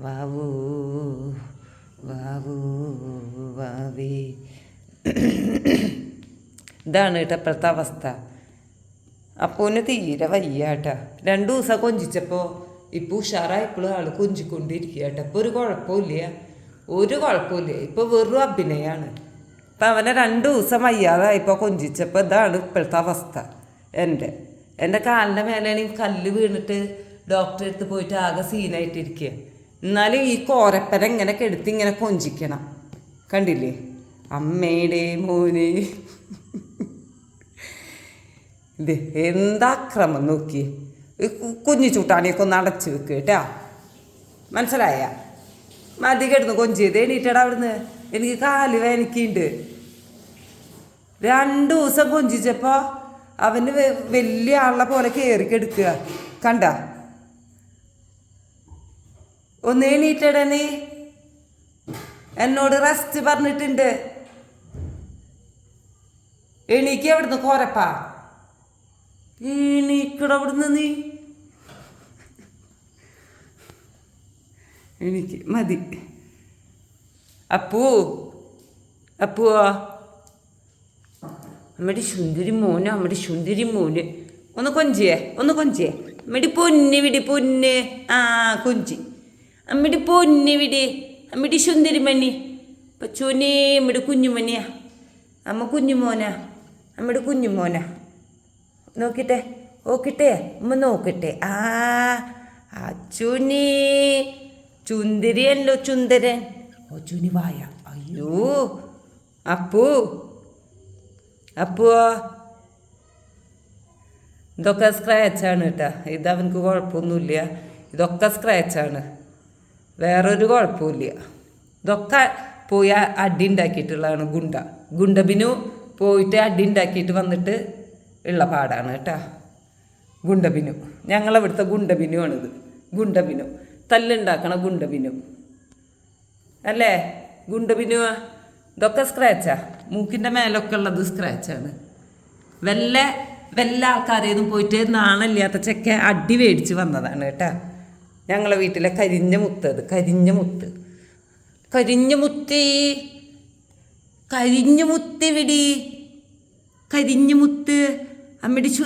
വാവൂ വാവൂ വാവേ. ഇതാണ് കേട്ടോ ഇപ്പോഴത്തെ അവസ്ഥ. അപ്പോന് തീരെ വയ്യ കേട്ടോ. രണ്ടു ദിവസം കൊഞ്ചിച്ചപ്പോൾ ഇപ്പോൾ ഉഷാറായപ്പോഴും ആൾ കൊഞ്ചിക്കൊണ്ടിരിക്കുക കേട്ടോ ഇപ്പോൾ ഒരു കുഴപ്പമില്ല ഒരു കുഴപ്പമില്ല ഇപ്പോൾ വെറും അഭിനയമാണ് ഇപ്പം അവനെ രണ്ട് ദിവസം വയ്യാതായപ്പോൾ കൊഞ്ചിച്ചപ്പോൾ ഇതാണ് ഇപ്പോഴത്തെ അവസ്ഥ. എന്റെ എന്റെ കാലിന്റെ മേലെയാണെങ്കിൽ കല്ല് വീണിട്ട് ഡോക്ടറെ അടുത്ത് പോയിട്ട് ആകെ സീനായിട്ടിരിക്കുക എന്നാലും ഈ കോരപ്പന ഇങ്ങനെ കെടുത്തി ഇങ്ങനെ കൊഞ്ചിക്കണം. കണ്ടില്ലേ? അമ്മയുടെ മോനെ. ഇത് എന്താ ക്രമം നോക്കി കുഞ്ഞു ചൂട്ടാണിയൊക്കെ ഒന്ന് അടച്ചു വെക്കുക കേട്ടാ. മനസ്സിലായ? മതി കിടന്ന് കൊഞ്ചിയത് എണീറ്റടാ അവിടുന്ന്. എനിക്ക് കാൽ വേനിക്കുണ്ട് രണ്ടു ദിവസം കൊഞ്ചിച്ചപ്പോൾ അവന് വലിയ ആളെ പോലെ കയറി കെടുക്കുക. കണ്ട? ഒന്ന് എണീറ്റട നീ. എന്നോട് റെസ്റ്റ് പറഞ്ഞിട്ടുണ്ട്. എണീക്ക് എവിടുന്ന് കോരപ്പാ. എണീക്കട അവിടുന്ന് നീ. എനിക്ക് മതി. അപ്പൂ അപ്പൂവോ അമ്മയുടെ സുന്ദരി മോന് അമ്മയുടെ സുന്ദരി മോന്. ഒന്ന് കൊഞ്ചിയേ ഒന്ന് കൊഞ്ചിയേ. അമ്മയുടെ പൊന്ന് വിടി പൊന്ന്. ആ കൊഞ്ചി. അമ്മയുടെ പൊന്നിവിടെ അമ്മിടി സുന്ദരിമണി. സുന്ദരി മണി പച്ചോനെ അമ്മിടെ കുഞ്ഞുമണിയാ. അമ്മ കുഞ്ഞുമോനാ. അമ്മയുടെ കുഞ്ഞുമോനാ. നോക്കിട്ടെ. ഓക്കിട്ടെ? അമ്മ നോക്കട്ടെ. ആ അച്ചുനി ചുന്ദരിയല്ലോ ചുന്ദരൻ. ഓ ചുനി വായ. അയ്യോ. അപ്പു. അപ്പുവോ. ഇതൊക്കെ സ്ക്രാച്ചാണ് കേട്ടോ ഇത് അവനക്ക് കുഴപ്പമൊന്നുമില്ല. ഇതൊക്കെ സ്ക്രാച്ചാണ് വേറൊരു കുഴപ്പമില്ല ഇതൊക്കെ പോയി അടി ഉണ്ടാക്കിയിട്ടുള്ളതാണ് ഗുണ്ട. ഗുണ്ടബിനു പോയിട്ട് അടി ഉണ്ടാക്കിയിട്ട് വന്നിട്ട് ഉള്ള പാടാണ് കേട്ടാ. ഗുണ്ടബിനു ഞങ്ങളവിടുത്തെ ഗുണ്ടബിനു ആണിത് ഗുണ്ടബിനു തല്ലുണ്ടാക്കണ ഗുണ്ടബിനു അല്ലേ? ഗുണ്ടബിനു ഇതൊക്കെ സ്ക്രാച്ചാ മൂക്കിന്റെ മേലൊക്കെ ഉള്ളത് സ്ക്രാച്ചാണ് വല്ല വല്ല ആൾക്കാരേന്നും പോയിട്ട് നാണമില്ലാത്ത ചെക്ക അടി മേടിച്ച് വന്നതാണ് കേട്ടാ. ഞങ്ങളെ വീട്ടിലെ കരിഞ്ഞ മുത്ത് അത് കരിഞ്ഞ മുത്ത്. കരിഞ്ഞ മുത്തി കരിഞ്ഞ മുത്തി വിടി. കരിഞ്ഞ മുത്ത് അമ്മയുടെ ചു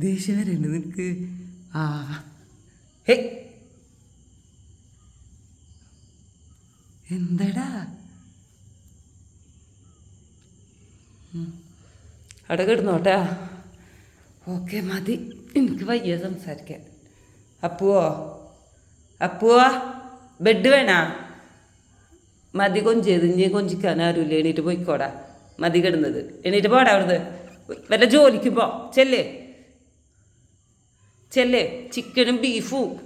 ദേഷ്യം വരണ്ട് നിനക്ക്? ആ. ഹേ. എന്താടാ? അവിടെ കിടന്നോട്ടാ. ഓക്കെ മതി. എനിക്ക് വയ്യ സംസാരിക്കാൻ. അപ്പുവോ? അപ്പുവോ? ബെഡ് വേണാ? മതി കൊഞ്ചേത് ഇനി കൊഞ്ചിക്കാൻ ആരുമില്ല. എണീറ്റ് പോയിക്കോടാ. മതി കിടന്നത്. എണീറ്റ് പോടാ അവിടുന്ന്. വല്ല ജോലിക്ക് പോ. ചെല്ലേ. ചെല്ലേ. ചിക്കനും ബീഫും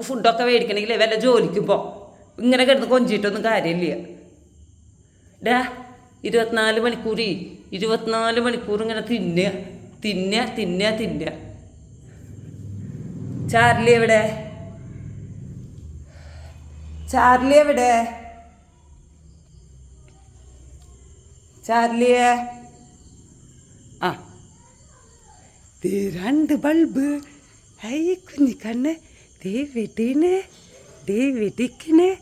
ഫുഡൊക്കെ മേടിക്കണമെങ്കിലേ വല്ല ജോലിക്ക് പോ. ഇങ്ങനെ കിടന്ന് കൊഞ്ചിട്ടൊന്നും കാര്യമില്ല. ഡാ ഇരുപത്തിനാല് മണിക്കൂറി. ഇരുപത്തിനാല് മണിക്കൂർ ഇങ്ങനെ തിന്നുക. തിന്നുക തിന്നുക തിന്നുക. ചാർലി എവിടെ? ചാർലി എവിടെ? ചാർലിയെ? ആ. ദേ രണ്ട് ബൾബ്. ഐ കുഞ്ഞിക്കണ്ണ് ദേ വെട്ടീന് ദേ വെടിക്കണ്.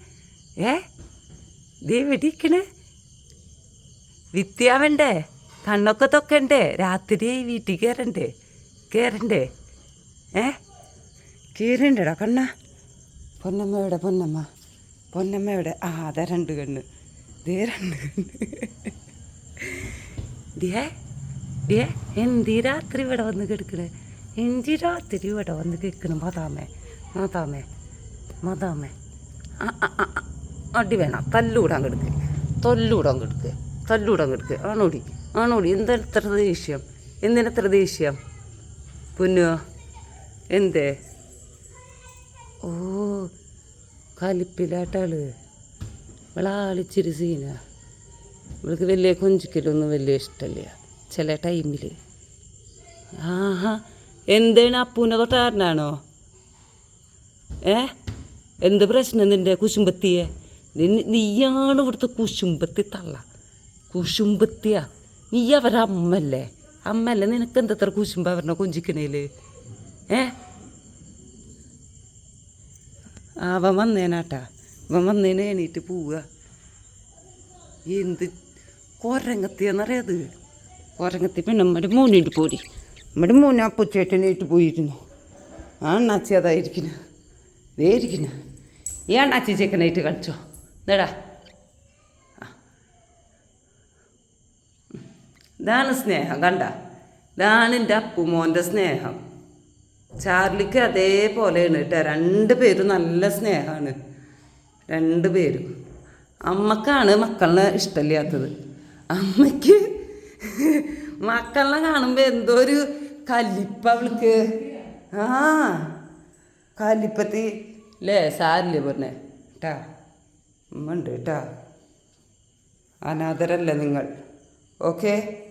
ഏ? ദേ വെടിക്കണ്. വിത്യാവണ്ടേ കണ്ണൊക്കെ തൊക്കണ്ടേ. രാത്രി വീട്ടിൽ കയറണ്ടേ കയറണ്ടേ ഏ? കീറണ്ടടാ കണ്ണ. പൊന്നമ്മ എവിടെ പൊന്നമ്മ. പൊന്നമ്മ എവിടെ ആ അതാ രണ്ട് കണ്ണ്. ദേ രണ്ട് കണ്ണ്. ദിയേ ദിയേ എന്തി രാത്രി ഇവിടെ വന്ന് കിടക്കണേ? എന്തി രാത്രി ഇവിടെ വന്ന് കിടക്കണം? മതാമേ മതാമേ മതാമേ ആ. അടി വേണം തല്ലൂടാൻ കിടക്ക്. തൊല്ലൂടാൻ കിടക്ക്. തല്ലൂടാൻ കിടക്ക്. ആണോടി? ആണോടി? എന്തെത്ര ദേഷ്യം? എന്തിനത്ര ദേഷ്യം? പൊന്നോ എന്തേ? ഓ കലിപ്പിലാട്ടാൾ. ഇവളാളിച്ചിരി സീന ഇവൾക്ക് വലിയ കൊഞ്ചിക്കലൊന്നും വലിയ ഇഷ്ടമില്ല ചില ടൈമിൽ ആഹാ എന്താണ് അപ്പൂനെ തൊട്ടാരനാണോ ഏ? എന്ത് പ്രശ്നം നിന്റെ കുശുമ്പത്തിയെ? നീയാണ് ഇവിടുത്തെ കുശുമ്പത്തി തള്ള. കുശുമ്പത്തിയാ. നീ അവരമ്മല്ലേ? അമ്മല്ലേ? നിനക്ക് എന്തത്ര കുശുമ്പ അവരുടെ കൊഞ്ചിക്കണേൽ? ഏ? അവൻ വന്നേനാട്ടാ. അവൻ വന്നേനെ എണീറ്റ് പോവുക. എന്ത് കൊരങ്ങത്തിയെന്നറിയത്? കൊരങ്ങത്തി. പിന്നെ നമ്മുടെ മോനിട്ട് പോരി. നമ്മുടെ മോൻ അപ്പുച്ചേട്ടനായിട്ട് പോയിരുന്നു. ആ അണ്ണാച്ചി അതായിരിക്കുന്നു ഇരിക്കുന്നു ഈ അണ്ണാച്ചി ചെക്കനായിട്ട് കളിച്ചോ. ഇതടാ. ഇതാണ് സ്നേഹം കണ്ട? ഇതാണ് എന്റെ അപ്പുമോന്റെ സ്നേഹം. ചാർലിക്ക് അതേപോലെയാണ് കേട്ടോ. രണ്ട് പേരും നല്ല സ്നേഹമാണ് രണ്ട് പേരും. അമ്മക്കാണ് മക്കളെ ഇഷ്ടമില്ലാത്തത്. അമ്മയ്ക്ക് മക്കളിനെ കാണുമ്പോൾ എന്തോ ഒരു കലിപ്പ അവൾക്ക്. ആ കലിപ്പത്തി. അല്ലേ സാരില്ലേ പറഞ്ഞേ കേട്ടാ അമ്മ ഉണ്ട് കേട്ടാ അനാഥരല്ല നിങ്ങൾ? ഓക്കേ.